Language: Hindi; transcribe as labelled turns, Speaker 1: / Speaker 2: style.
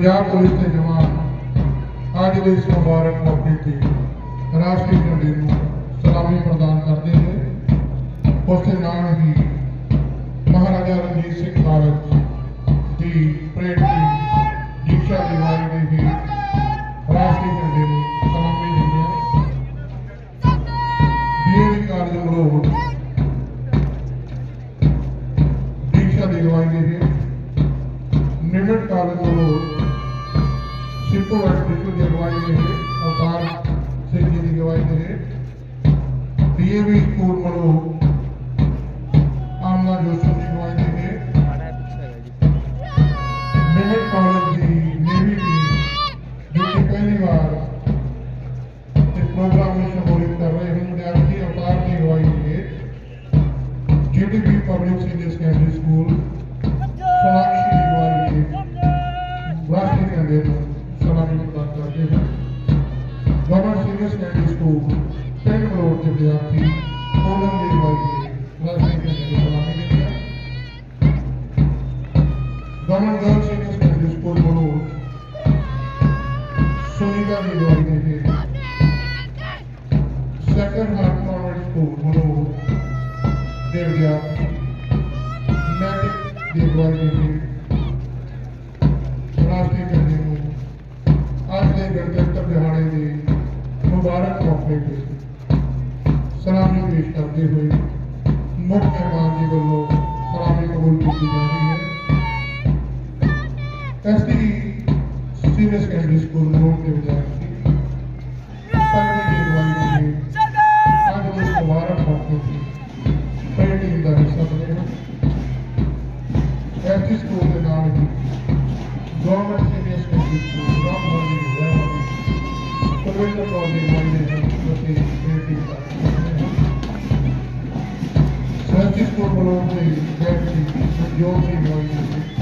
Speaker 1: पंजाब पुलिस के जवान आज इस मुबारक मौके की राष्ट्रीय झंडे को सलामी प्रदान करते हैं उसके नाल ही महाराजा रणजीत सिंह भारत की परेड की दीक्षा दिवाली में ही राष्ट्रीय झंडे को सलामी दी है बीएडी कार्य रोड दीक्षा दिवाली में निमिट कार्य इनको बिल्कुल गिरवाई है, अवतार सिंह जी ने गिरवाई है। डीएवी स्कूल मड़ो आमना जोसफ जी गिरवाई है। मेहर कौरव जी नेवी जी जो कि पहली बार इस प्रोग्राम में सम्मिलित को सैकड़ों के विद्यार्थी कोलम के लिए लड़ने के लिए बनाने के लिए दमन गर्ल सीनियर सेकेंडरी स्कूल बड़ो सुनीता की दवाई देखे सेकंड मार्क कॉन्वेंट स्कूल बड़ो ਮੁਬਾਰਕ ਮੌਕੇ ਤੇ ਸਲਾਮੀ ਪੇਸ਼ ਕਰਦੇ ਹੋਏ ਮੁੱਖ ਮਹਿਮਾਨ ਜੀ ਵੱਲੋਂ ਸਲਾਮੀ ਕਬੂਲ ਕੀਤੀ ਜਾ ਰਹੀ ਹੈ SD senior secondary school road ਦੇ ਵਿਦਿਆਰਥੀ ਪੰਜਵੀਂ ਦੀ ਅਗਵਾਈ ਦੇ ਅੱਜ ਦੇ ਇਸ ਮੁਬਾਰਕ ਮੌਕੇ ਤੇ ਕਈ ਟੀਮ ਦਾ ਹਿੱਸਾ ਬਣੇ ਹਨ ਐਸਡੀ ਸਕੂਲ головний, перший, мільйонний моїх.